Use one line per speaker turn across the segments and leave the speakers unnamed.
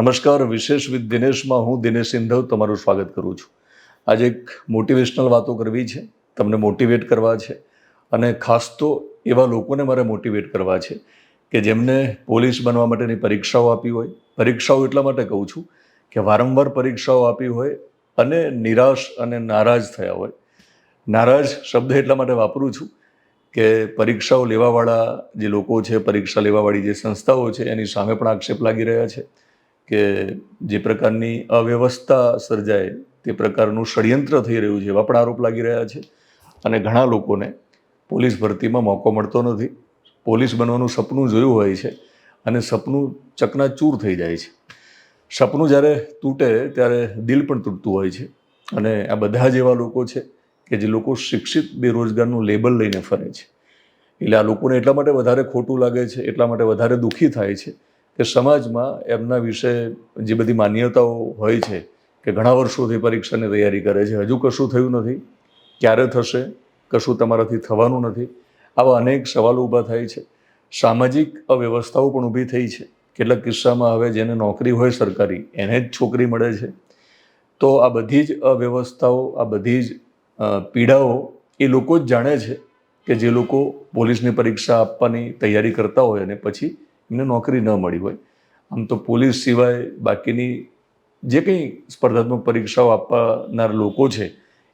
નમસ્કાર, વિશેષ વિથ દિનેશમાં હું દિનેશ સિંધવ તમારું સ્વાગત કરું છું. આજે એક મોટિવેશનલ વાતો કરવી છે, તમને મોટિવેટ કરવા છે અને ખાસ તો એવા લોકોને મારે મોટિવેટ કરવા છે કે જેમને પોલીસ બનવા માટેની પરીક્ષાઓ આપી હોય. પરીક્ષાઓ એટલા માટે કહું છું કે વારંવાર પરીક્ષાઓ આપી હોય અને નિરાશ અને નારાજ થયા હોય. નારાજ શબ્દ એટલા માટે વાપરું છું કે પરીક્ષાઓ લેવાવાળા જે લોકો છે, પરીક્ષા લેવાવાળી જે સંસ્થાઓ છે, એની સામે પણ આક્ષેપ લાગી રહ્યા છે. કે જે પ્રકારની અવ્યવસ્થા સર્જાય તે પ્રકારનું ષડયંત્ર થઈ રહ્યું છે એવા પણ આરોપ લાગી રહ્યા છે. અને ઘણા લોકોને પોલીસ ભરતીમાં મોકો મળતો નથી. પોલીસ બનવાનું સપનું જોયું હોય છે અને સપનું ચકનાચૂર થઈ જાય છે. સપનું જ્યારે તૂટે ત્યારે દિલ પણ તૂટતું હોય છે. અને આ બધા જ એવા લોકો છે કે જે લોકો શિક્ષિત બેરોજગારનું લેબલ લઈને ફરે છે. એટલે આ લોકોને એટલા માટે વધારે ખોટું લાગે છે, એટલા માટે વધારે દુઃખી થાય છે કે સમાજમાં એમના વિશે જે બધી માન્યતાઓ હોય છે કે ઘણા વર્ષોથી પરીક્ષાની તૈયારી કરે છે, હજુ કશું થયું નથી? ક્યારે થશે? કશું તમારાથી થવાનું નથી? આવા અનેક સવાલો ઊભા થાય છે. સામાજિક અવ્યવસ્થાઓ પણ ઊભી થઈ છે. કેટલાક કિસ્સામાં હવે જેને નોકરી હોય સરકારી, એને જ છોકરી મળે છે. તો આ બધી જ અવ્યવસ્થાઓ, આ બધી જ પીડાઓ એ લોકો જ જાણે છે કે જે લોકો પોલીસની પરીક્ષા આપવાની તૈયારી કરતા હોય અને પછી એમને નોકરી ન મળી હોય. આમ તો પોલીસ સિવાય બાકીની જે કંઈ સ્પર્ધાત્મક પરીક્ષાઓ આપનાર લોકો છે,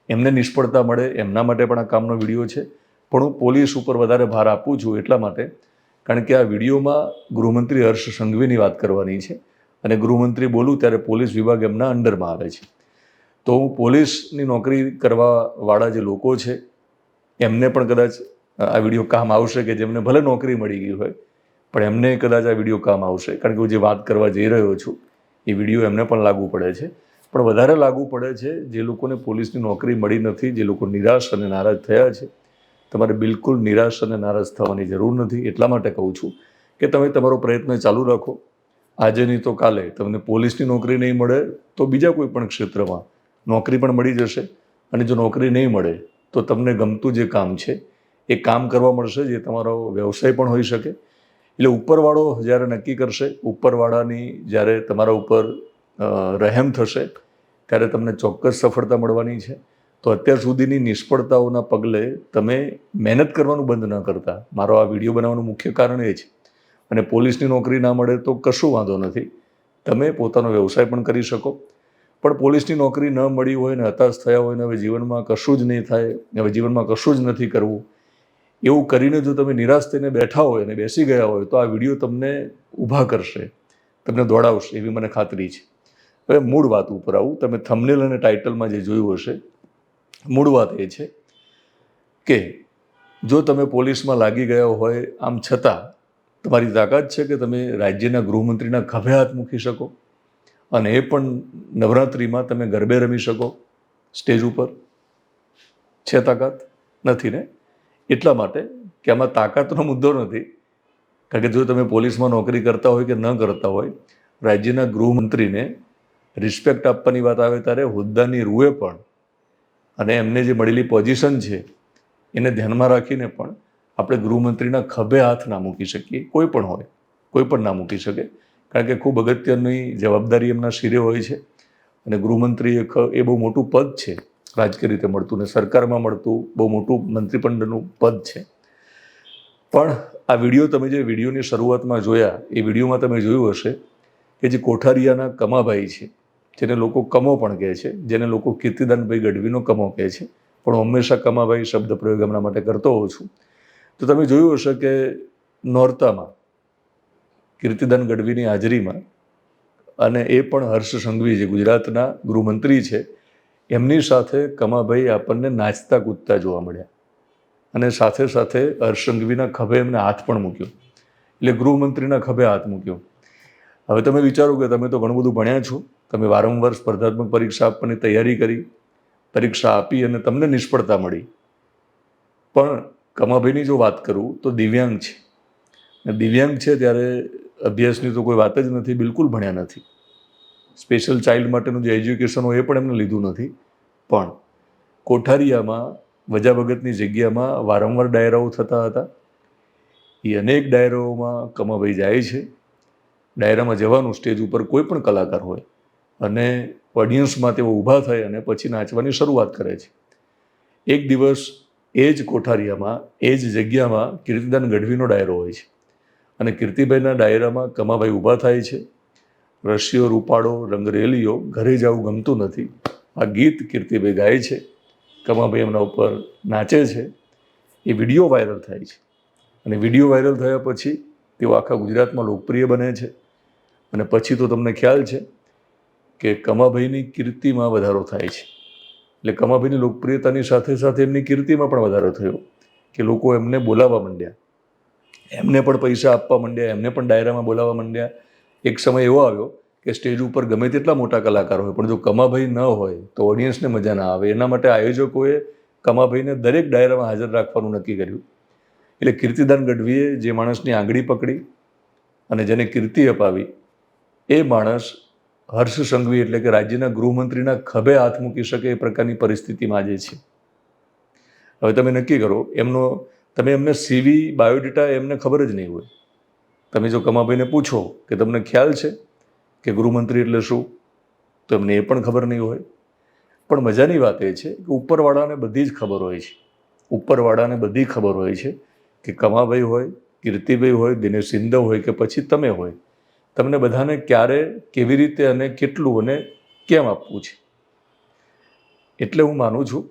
એમને નિષ્ફળતા મળે, એમના માટે પણ આ કામનો વીડિયો છે. પણ હું પોલીસ ઉપર વધારે ભાર આપું છું એટલા માટે, કારણ કે આ વિડીયોમાં ગૃહમંત્રી હર્ષ સંઘવીની વાત કરવાની છે અને ગૃહમંત્રી બોલું ત્યારે પોલીસ વિભાગ એમના અંડરમાં આવે છે. તો હું પોલીસની નોકરી કરવાવાળા જે લોકો છે, એમને પણ કદાચ આ વીડિયો કામ આવશે કે જેમને ભલે નોકરી મળી ગઈ હોય પણ એમને કદાચ આ વીડિયો કામ આવશે. કારણ કે હું જે વાત કરવા જઈ રહ્યો છું, એ વીડિયો એમને પણ લાગુ પડે છે. પણ વધારે લાગુ પડે છે જે લોકોને પોલીસની નોકરી મળી નથી, જે લોકો નિરાશ અને નારાજ થયા છે. તમારે બિલકુલ નિરાશ અને નારાજ થવાની જરૂર નથી. એટલા માટે કહું છું કે તમે તમારો પ્રયત્ન ચાલુ રાખો. આજે નહીં તો કાલે. તમને પોલીસની નોકરી નહીં મળે તો બીજા કોઈ પણ ક્ષેત્રમાં નોકરી પણ મળી જશે. અને જો નોકરી નહીં મળે તો તમને ગમતું જે કામ છે, એ કામ કરવા મળશે, જે તમારો વ્યવસાય પણ હોઈ શકે. એટલે ઉપરવાળો જ્યારે નક્કી કરશે, ઉપરવાળાની જ્યારે તમારા ઉપર રહેમ થશે, ત્યારે તમને ચોક્કસ સફળતા મળવાની છે. તો અત્યાર સુધીની નિષ્ફળતાઓના પગલે તમે મહેનત કરવાનું બંધ ન કરતા. મારો આ વીડિયો બનાવવાનું મુખ્ય કારણ એ છે. અને પોલીસની નોકરી ના મળે તો કશું વાંધો નથી. તમે પોતાનો વ્યવસાય પણ કરી શકો. પણ પોલીસની નોકરી ન મળી હોય ને હતાશ થયા હોય ને હવે જીવનમાં કશું જ નહીં થાય, હવે જીવનમાં કશું જ નથી કરવું એવું કરીને જો તમે નિરાશ થઈને બેઠા હોય અને બેસી ગયા હોય, તો આ વીડિયો તમને ઊભા કરશે, તમને દોડાવશે, એવી મને ખાતરી છે. હવે મૂળ વાત ઉપર આવું, તમે થમનેલ અને ટાઇટલમાં જે જોયું હશે, મૂળ વાત એ છે કે જો તમે પોલીસમાં લાગી ગયા હોય, આમ છતાં તમારી તાકાત છે કે તમે રાજ્યના ગૃહમંત્રીના ખભે હાથ મૂકી શકો અને એ પણ નવરાત્રિમાં તમે ગરબે રમી શકો, સ્ટેજ ઉપર. છે તાકાત? નથી ને? એટલા માટે કે આમાં તાકાતનો મુદ્દો નથી. કારણ કે જો તમે પોલીસમાં નોકરી કરતા હોય કે ન કરતા હોય, રાજ્યના ગૃહમંત્રીને રિસ્પેક્ટ આપવાની વાત આવે ત્યારે હોદ્દાની રૂએ પણ અને એમને જે મળેલી પોઝિશન છે, એને ધ્યાનમાં રાખીને પણ આપણે ગૃહમંત્રીના ખભે હાથ ના મૂકી શકીએ. કોઈ પણ હોય, કોઈ પણ ના મૂકી શકે. કારણ કે ખૂબ અગત્યની જવાબદારી એમના શિરે હોય છે અને ગૃહમંત્રી એક એ બહુ મોટું પદ છે. રાજકીય રીતે મળતું ને સરકારમાં મળતું બહુ મોટું મંત્રીપંડનું પદ છે. પણ આ વીડિયો તમે જે વિડીયોની શરૂઆતમાં જોયા, એ વિડીયોમાં તમે જોયું હશે કે જે કોઠારિયાના કમાભાઈ છે, જેને લોકો કમો પણ કહે છે, જેને લોકો કીર્તિદાનભાઈ ગઢવીનો કમો કહે છે, પણ હંમેશા કમાભાઈ શબ્દ પ્રયોગ એમના માટે કરતો હોઉં છું. તો તમે જોયું હશે કે નોરતામાં કીર્તિદાન ગઢવીની હાજરીમાં અને એ પણ હર્ષ સંઘવી જે ગુજરાતના ગૃહમંત્રી છે એમની સાથે કમાભાઈ આપણને નાચતા કૂદતા જોવા મળ્યા. અને સાથે સાથે હર્ષ સંઘવીના ખભે એમને હાથ પણ મૂક્યો. એટલે ગૃહમંત્રીના ખભે હાથ મૂક્યો. હવે તમે વિચારો કે તમે તો ઘણું બધું ભણ્યા છો. તમે વારંવાર સ્પર્ધાત્મક પરીક્ષા આપવાની તૈયારી કરી, પરીક્ષા આપી અને તમને નિષ્ફળતા મળી. પણ કમાભાઈની જો વાત કરું તો દિવ્યાંગ છે. દિવ્યાંગ છે ત્યારે અભ્યાસની તો કોઈ વાત જ નથી, બિલકુલ ભણ્યા નથી. સ્પેશિયલ ચાઇલ્ડ માટેનું જે એજ્યુકેશન હોય એ પણ એમને લીધું નથી. પણ કોઠારિયામાં વજા ભગતની જગ્યામાં વારંવાર ડાયરાઓ થતા હતા. એ અનેક ડાયરાઓમાં કમાભાઈ જાય છે. ડાયરામાં જવાનું સ્ટેજ ઉપર કોઈ પણ કલાકાર હોય અને ઓડિયન્સમાં તેઓ ઊભા થાય અને પછી નાચવાની શરૂઆત કરે છે. એક દિવસ એ જ કોઠારિયામાં, એ જ જગ્યામાં કીર્તિદાન ગઢવીનો ડાયરો હોય છે. અને કીર્તિભાઈના ડાયરામાં કમાભાઈ ઊભા થાય છે. રશિયો રૂપાળો રંગરેલીઓ ઘરે જવું ગમતું નથી. આ ગીત કીર્તિભાઈ ગાય છે. કમાભાઈ એમના ઉપર નાચે છે. એ વીડિયો વાયરલ થાય છે. અને વીડિયો વાયરલ થયા પછી તેઓ આખા ગુજરાતમાં લોકપ્રિય બને છે. અને પછી તો તમને ખ્યાલ છે કે કમાભાઈની કીર્તિમાં વધારો થાય છે. એટલે કમાભાઈની લોકપ્રિયતાની સાથે સાથે એમની કીર્તિમાં પણ વધારો થયો કે લોકો એમને બોલાવવા માંડ્યા. એમને પણ પૈસા આપવા માંડ્યા, એમને પણ ડાયરામાં બોલાવવા માંડ્યા. એક સમય એવો આવ્યો કે સ્ટેજ ઉપર ગમે તેટલા મોટા કલાકાર હોય, પણ જો કમાભાઈ ન હોય તો ઓડિયન્સને મજા ના આવે. એના માટે આયોજકોએ કમાભાઈને દરેક ડાયરામાં હાજર રાખવાનું નક્કી કર્યું. એટલે કીર્તિદાન ગઢવીએ જે માણસની આંગળી પકડી અને જેને કીર્તિ અપાવી, એ માણસ હર્ષ સંઘવી એટલે કે રાજ્યના ગૃહમંત્રીના ખભે હાથ મૂકી શકે એ પ્રકારની પરિસ્થિતિમાં આજે છે. હવે તમે નક્કી કરો, એમનો, તમે એમને સીવી બાયોડેટા એમને ખબર જ નહીં હોય. તમે જો કમાભાઈને પૂછો કે તમને ખ્યાલ છે કે ગૃહમંત્રી એટલે શું, તો એમને એ પણ ખબર નહીં હોય. પણ મજાની વાત એ છે કે ઉપરવાળાને બધી જ ખબર હોય છે. ઉપરવાળાને બધી ખબર હોય છે કે કમાભાઈ હોય, કીર્તિભાઈ હોય, દિનેશ સિંધવ હોય કે પછી તમે હોય. તમને બધાને ક્યારે, કેવી રીતે અને કેટલું અને કેમ આપવું છે? એટલે હું માનું છું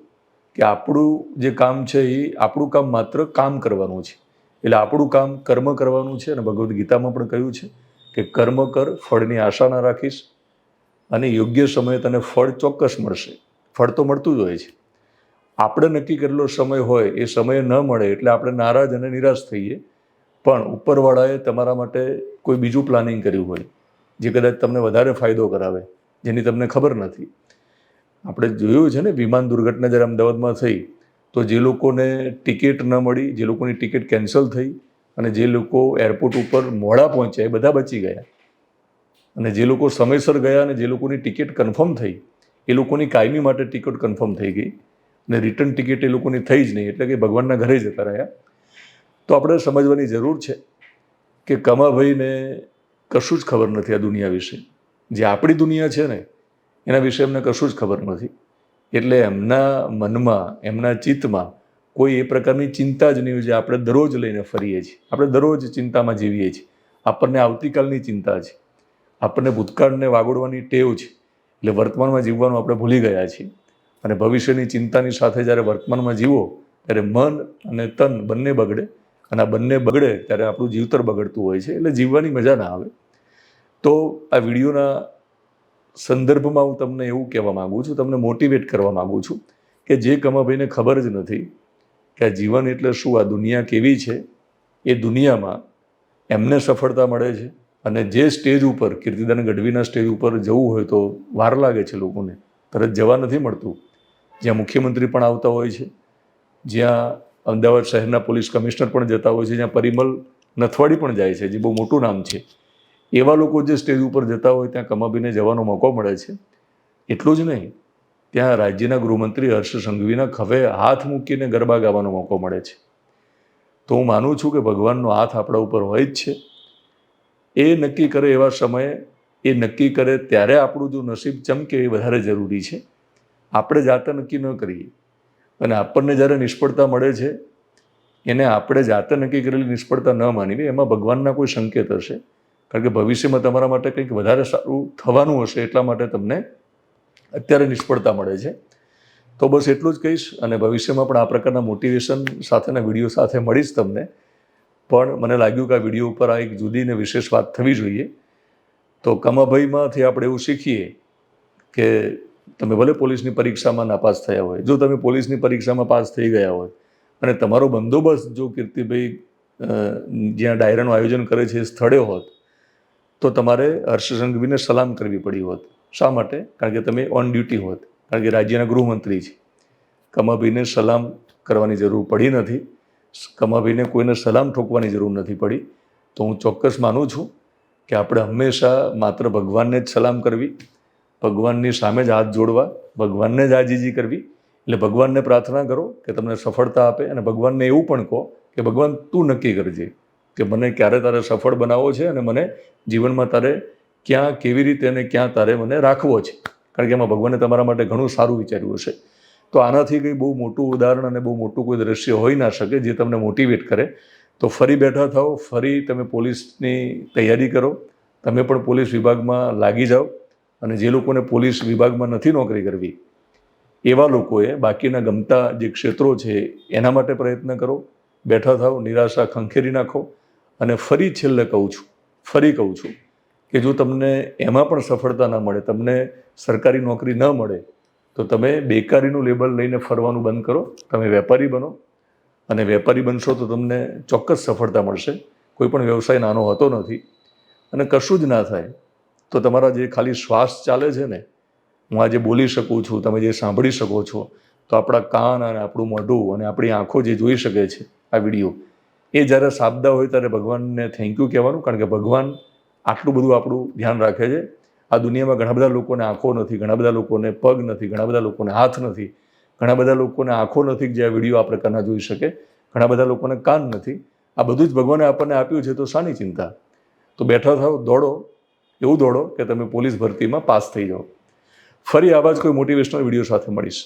કે આપણું જે કામ છે એ આપણું કામ માત્ર કામ કરવાનું છે. એટલે આપણું કામ કર્મ કરવાનું છે અને ભગવદ્ ગીતામાં પણ કહ્યું છે કે કર્મ કર, ફળની આશા ના રાખીશ અને યોગ્ય સમયે તને ફળ ચોક્કસ મળશે. ફળ તો મળતું જ હોય છે. આપણે નક્કી કરેલો સમય હોય, એ સમયે ન મળે એટલે આપણે નારાજ અને નિરાશ થઈએ. પણ ઉપરવાળાએ તમારા માટે કોઈ બીજું પ્લાનિંગ કર્યું હોય, જે કદાચ તમને વધારે ફાયદો કરાવે, જેની તમને ખબર નથી. આપણે જોયું છે ને, વિમાન દુર્ઘટના જ્યારે અમદાવાદમાં થઈ તો જે લોકોને ટિકિટ ન મળી, જે લોકોની ટિકિટ કેન્સલ થઈ અને જે લોકો એરપોર્ટ ઉપર મોડા પહોંચ્યા એ બધા બચી ગયા. અને જે લોકો સમયસર ગયા અને જે લોકોની ટિકિટ કન્ફર્મ થઈ, એ લોકોની કાયમી માટે ટિકિટ કન્ફર્મ થઈ ગઈ. અને રિટર્ન ટિકિટ એ લોકોની થઈ જ નહીં, એટલે કે ભગવાનના ઘરે જતા રહ્યા. તો આપણે સમજવાની જરૂર છે કે કમાભાઈને કશું જ ખબર નથી આ દુનિયા વિશે. જે આપણી દુનિયા છે ને, એના વિશે એમને કશું જ ખબર નથી. એટલે એમના મનમાં, એમના ચિત્તમાં કોઈ એ પ્રકારની ચિંતા જ નહીં હોય જે આપણે દરરોજ લઈને ફરીએ છીએ. આપણે દરરોજ ચિંતામાં જીવીએ છીએ. આપણને આવતીકાલની ચિંતા છે. આપણને ભૂતકાળને વાગોડવાની ટેવ છે. એટલે વર્તમાનમાં જીવવાનું આપણે ભૂલી ગયા છીએ. અને ભવિષ્યની ચિંતાની સાથે જ્યારે વર્તમાનમાં જીવો, ત્યારે મન અને તન બંને બગડે. અને આ બંને બગડે ત્યારે આપણું જીવતર બગડતું હોય છે. એટલે જીવવાની મજા ના આવે. તો આ વિડીયોના સંદર્ભમાં હું તમને એવું કહેવા માગું છું, તમને મોટિવેટ કરવા માગું છું કે જે કમાભાઈને ખબર જ નથી કે આ જીવન એટલે શું, આ દુનિયા કેવી છે, એ દુનિયામાં એમને સફળતા મળે છે અને જે સ્ટેજ ઉપર, કીર્તિદાન ગઢવીના સ્ટેજ ઉપર જવું હોય તો વાર લાગે છે લોકોને. તરત જવા નથી મળતું. જ્યાં મુખ્યમંત્રી પણ આવતા હોય છે, જ્યાં અમદાવાદ શહેરના પોલીસ કમિશનર પણ જતા હોય છે, જ્યાં પરિમલ નથવાડી પણ જાય છે, જે બહુ મોટું નામ છે. એવા લોકો જે સ્ટેજ ઉપર જતા હોય, ત્યાં કમાબીને જવાનો મોકો મળે છે? એટલું જ નહીં. ત્યાં રાજ્યના ગૃહમંત્રી હર્ષ સંઘવીના ખભે હાથ મૂકીને ગરબા ગાવાનો મોકો મળે છે. તો હું માનું છું કે ભગવાનનો હાથ આપણા ઉપર હોય જ છે. એ નક્કી કરે એવા સમયે, એ નક્કી કરે ત્યારે આપણું જો નસીબ ચમકે એ વધારે જરૂરી છે. આપણે જાતે નક્કી ન કરીએ. અને આપણને જ્યારે નિષ્ફળતા મળે છે, એને આપણે જાતે નક્કી કરેલી નિષ્ફળતા ન માનીને એમાં ભગવાનના કોઈ સંકેત હશે? કારણ કે ભવિષ્યમાં તમારા માટે કંઈક વધારે સારું થવાનું હશે એટલા માટે તમને અત્યારે નિષ્ફળતા મળે છે. તો બસ એટલું જ કહીશ અને ભવિષ્યમાં પણ આ પ્રકારના મોટિવેશન સાથેના વીડિયો સાથે મળીશ તમને. પણ મને લાગ્યું કે આ વીડિયો ઉપર આ એક જુદી ને વિશેષ વાત થવી જોઈએ. તો કમાભાઈમાંથી આપણે એવું શીખીએ કે તમે ભલે પોલીસની પરીક્ષામાં નાપાસ થયા હોય, જો તમે પોલીસની પરીક્ષામાં પાસ થઈ ગયા હોય અને તમારો બંદોબસ્ત જો કીર્તિભાઈ જ્યાં ડાયરાનું આયોજન કરે છે એ સ્થળે હોત તો તમારે હર્ષ સંઘવીને સલામ કરવી પડી હોત. શા માટે? કારણ કે તમે ઓન ડ્યુટી હોત. કારણ કે રાજ્યના ગૃહમંત્રી છે. કમાભાઈને સલામ કરવાની જરૂર પડી નથી. કમાભાઈને કોઈને સલામ ઠોકવાની જરૂર નથી પડી. તો હું ચોક્કસ માનું છું કે આપણે હંમેશા માત્ર ભગવાનને જ સલામ કરવી, ભગવાનની સામે જ હાથ જોડવા, ભગવાનને જ આજીજી કરવી. એટલે ભગવાનને પ્રાર્થના કરો કે તમને સફળતા આપે અને ભગવાનને એવું પણ કહો કે ભગવાન તું નક્કી કરજે. કે મને ક્યારે તારે સફળ બનાવવો છે અને મને જીવનમાં તારે ક્યાં કેવી રીતે અને ક્યાં તારે મને રાખવો છે? કારણ કે એમાં ભગવાને તમારા માટે ઘણું સારું વિચાર્યું હશે. તો આનાથી કંઈ બહુ મોટું ઉદાહરણ અને બહુ મોટું કોઈ દ્રશ્ય હોઈ ના શકે જે તમને મોટિવેટ કરે. તો ફરી બેઠા થાઓ, ફરી તમે પોલીસની તૈયારી કરો. તમે પણ પોલીસ વિભાગમાં લાગી જાઓ અને જે લોકોને પોલીસ વિભાગમાં નથી નોકરી કરવી, એવા લોકોએ બાકીના ગમતા જે ક્ષેત્રો છે એના માટે પ્રયત્ન કરો. બેઠા થાઓ, નિરાશા ખંખેરી નાખો. અને ફરી છેલ્લે કહું છું, ફરી કહું છું કે જો તમને એમાં પણ સફળતા ન મળે, તમને સરકારી નોકરી ન મળે, તો તમે બેકારીનું લેબલ લઈને ફરવાનું બંધ કરો, તમે વેપારી બનો. અને વેપારી બનશો તો તમને ચોક્કસ સફળતા મળશે. કોઈ પણ વ્યવસાય નાનો હોતો નથી. અને કશું જ ના થાય, તો તમારા જે ખાલી શ્વાસ ચાલે છે ને, હું આજે બોલી શકું છું, તમે જે સાંભળી શકો છો, તો આપણા કાન અને આપણું મોઢું અને આપણી આંખો જે જોઈ શકે છે આ વીડિયો એ જ્યારે સાબદા હોય ત્યારે ભગવાનને થેન્ક યુ કહેવાનું, કારણ કે ભગવાન આટલું બધું આપણું ધ્યાન રાખે છે. આ દુનિયામાં ઘણા બધા લોકોને આંખો નથી, ઘણા બધા લોકોને પગ નથી, ઘણા બધા લોકોને હાથ નથી, ઘણા બધા લોકોને આંખો નથી જે આ વીડિયો આ પ્રકારના જોઈ શકે, ઘણા બધા લોકોને કાન નથી. આ બધું જ ભગવાને આપણને આપ્યું છે તો શાની ચિંતા? તો બેઠા થાવ, દોડો, એવું દોડો કે તમે પોલીસ ભરતીમાં પાસ થઈ જાઓ. ફરી આવા જ કોઈ મોટિવેશનલ વીડિયો સાથે મળીશ.